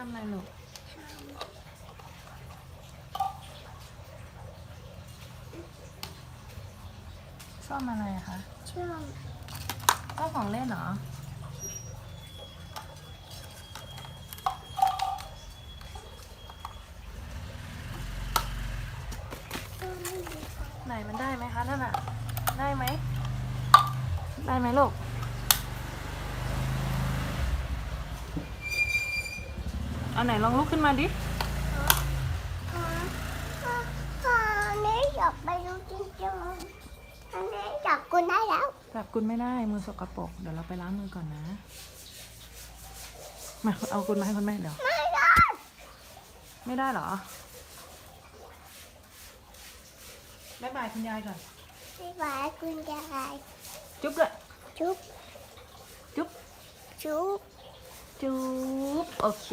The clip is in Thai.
ทำอะไรลูกชอบอะไรอะคะช่วงชอบของเล่นเหรอช่วงไม่ดีไหนมันได้ไหมคะนั่นอะได้ไหม ได้ไหมลูก เอาไหนลองลุกขึ้นมาดิพ่อพ่อพ่อนี่อยากไปดูจริงๆอันนี้อยากกุนได้แล้ว จับกุลไม่ได้ มือสกปรก เดี๋ยวเราไปล้างมือก่อนนะ มาเอากุลมาให้คุณแม่เดี๋ยว ไม่ได้ ไม่ได้เหรอบ๊ายบายคุณยายก่อนพี่บายคุณยาย จุ๊บเลยจุ๊บ จุ๊บ จุ๊บ จุ๊บโอเค